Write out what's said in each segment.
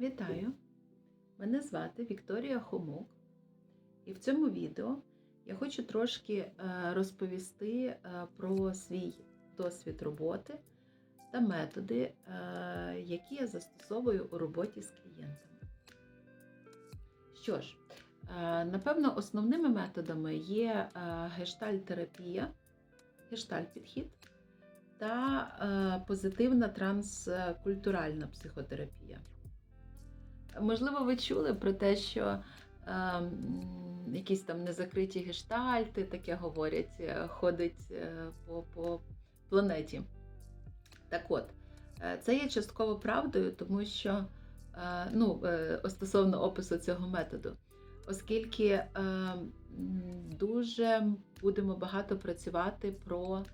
Вітаю! Мене звати Вікторія Хомук, і в цьому відео я хочу трошки е, розповісти е, про свій досвід роботи та методи, е, які я застосовую у роботі з клієнтами. Що ж, напевно, основними методами є гештальтерапія, гештальт-підхід та позитивна транскультуральна психотерапія. Можливо, ви чули про те, що е, якісь там незакриті гештальти, таке говорять, е, ходить е, по, по планеті. Так от, е, це є частково правдою, тому що е, ну, е, стосовно опису цього методу, оскільки е, дуже будемо багато працювати про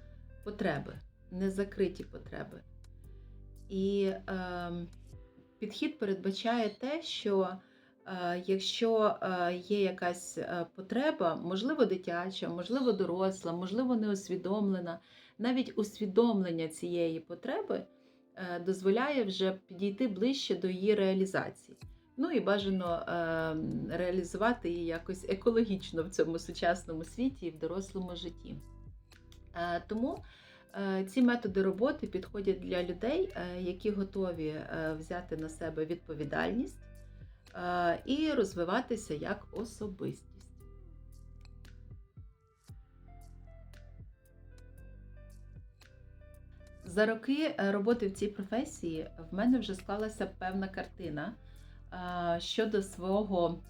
потреби, незакриті потреби. І е, підхід передбачає те, що е, якщо е, є якась е, потреба, можливо, дитяча, можливо, доросла, можливо, неусвідомлена, навіть усвідомлення цієї потреби дозволяє вже підійти ближче до її реалізації. Ну і бажано реалізувати її якось екологічно в цьому сучасному світі і в дорослому житті. Тому ці методи роботи підходять для людей, е, які готові е, взяти на себе відповідальність е, і розвиватися як особистість. За роки е, роботи в цій професії в мене вже склалася певна картина е, щодо свого,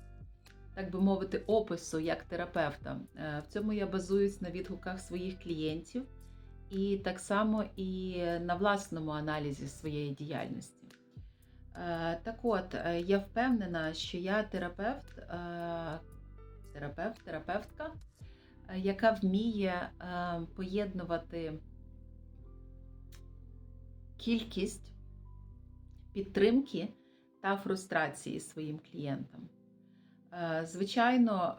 так би мовити, опису як терапевта. Е, В цьому я базуюсь на відгуках своїх клієнтів і так само і на власному аналізі своєї діяльності. Е, Так от, е, я впевнена, що я терапевт, е, терапевт, терапевтка, яка вміє поєднувати кількість підтримки та фрустрації своїм клієнтам. Звичайно,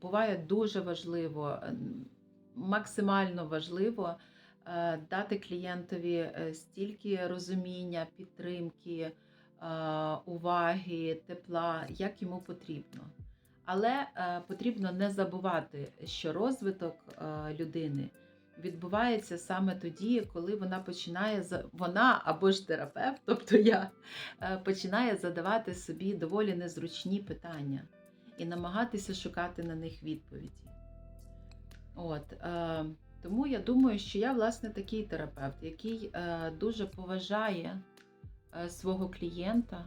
буває дуже важливо, максимально важливо дати клієнтові е, стільки розуміння, підтримки, е, уваги, тепла, як йому потрібно. Але е, потрібно не забувати, що розвиток е, людини відбувається саме тоді, коли вона починає вона або ж терапевт, тобто я, е, починає задавати собі доволі незручні питання і намагатися шукати на них відповіді. От, е, тому я думаю, що я, власне, такий терапевт, який е, дуже поважає е, свого клієнта.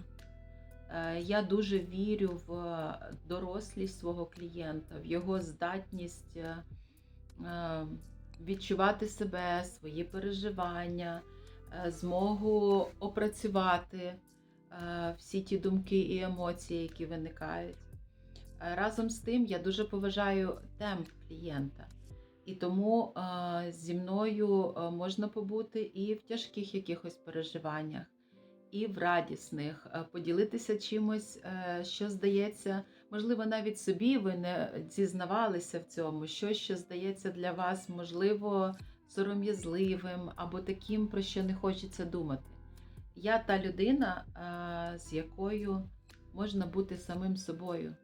Е, Я дуже вірю в дорослість свого клієнта, в його здатність відчувати себе, свої переживання, змогу опрацювати всі ті думки і емоції, які виникають. Разом з тим, я дуже поважаю темп клієнта. І тому зі мною можна побути і в тяжких якихось переживаннях, і в радісних, поділитися чимось, е, що здається, можливо, навіть собі ви не зізнавалися в цьому, що, що здається для вас, можливо, сором'язливим або таким, про що не хочеться думати. Я та людина, з якою можна бути самим собою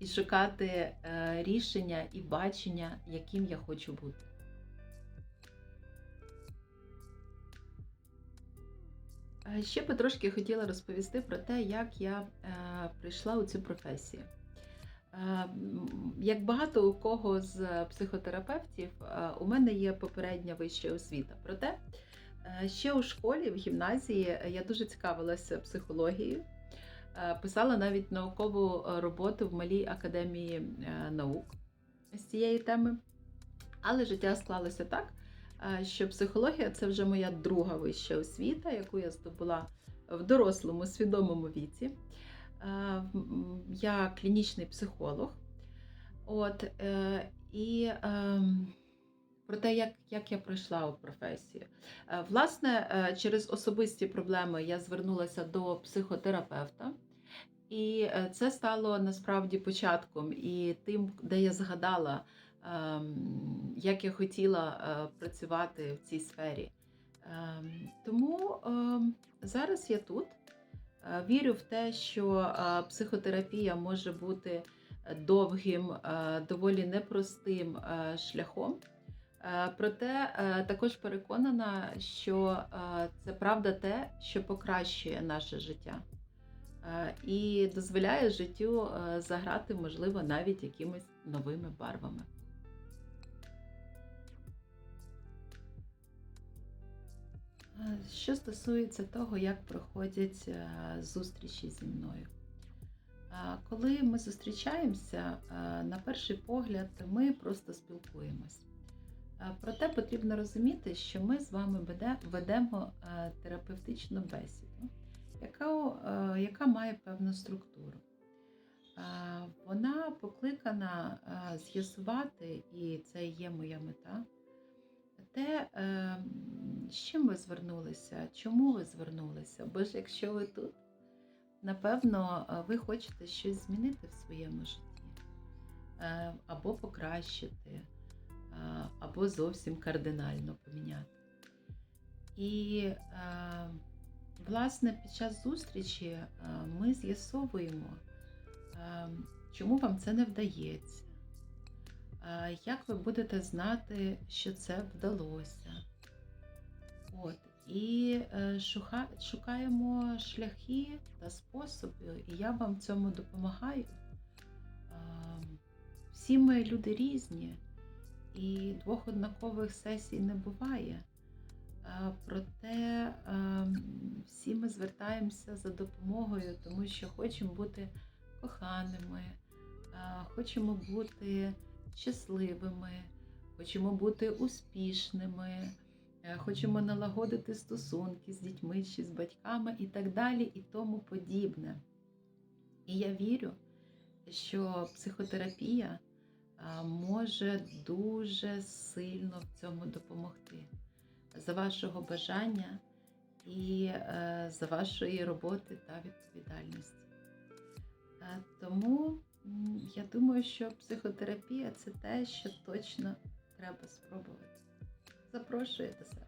і шукати е, рішення і бачення, яким я хочу бути. Ще би трошки хотіла розповісти про те, як я е, прийшла у цю професію. Е, Як багато у кого з психотерапевтів, у мене є попередня вища освіта. Проте ще у школі, в гімназії, я дуже цікавилася психологією. Е, Писала навіть наукову е, роботу в малій академії е, наук з цієї теми. Але життя склалося так, що психологія це вже моя друга вища освіта, яку я здобула в дорослому свідомому віці. Я клінічний психолог. От, і про те, як, як я пройшла у професію. Власне, через особисті проблеми я звернулася до психотерапевта. І е, це стало насправді початком і тим, де я згадала, ем, як я хотіла е, працювати в цій сфері. Ем, Тому ем, зараз я тут. Е, Вірю в те, що психотерапія може бути довгим, доволі непростим шляхом. Проте також переконана, що це правда те, що покращує наше життя і дозволяє життю е, заграти, можливо, навіть якимись новими барвами. Е, Що стосується того, як проходять е, зустрічі зі мною. Е, Коли ми зустрічаємося, е, на перший погляд ми просто спілкуємось. Е, Проте потрібно розуміти, що ми з вами ведемо е, терапевтичну бесіду, яка, е, яка має певну структуру. Вона покликана е, з'ясувати, і це є моя мета, те, е, з чим ви звернулися, чому ви звернулися. Бо ж якщо ви тут, напевно, ви хочете щось змінити в своєму житті, або покращити, або зовсім кардинально поміняти. І, власне, під час зустрічі е, ми з'ясовуємо, е, чому вам це не вдається. Е, Як ви будете знати, що це вдалося? От. І шукаємо шляхи та способи, і я вам в цьому допомагаю. Всі ми люди різні, і двох однакових сесій не буває. Е, Проте ем, всі ми звертаємося за допомогою, тому що хочемо бути коханими, е, хочемо бути щасливими, хочемо бути успішними, е, хочемо налагодити стосунки з дітьми чи з батьками і так далі, і тому подібне. І я вірю, що психотерапія може дуже сильно в цьому допомогти за вашого бажання і е, за вашої роботи та відповідальності. Е, Тому я думаю, що психотерапія це те, що точно треба спробувати. Запрошую до себе.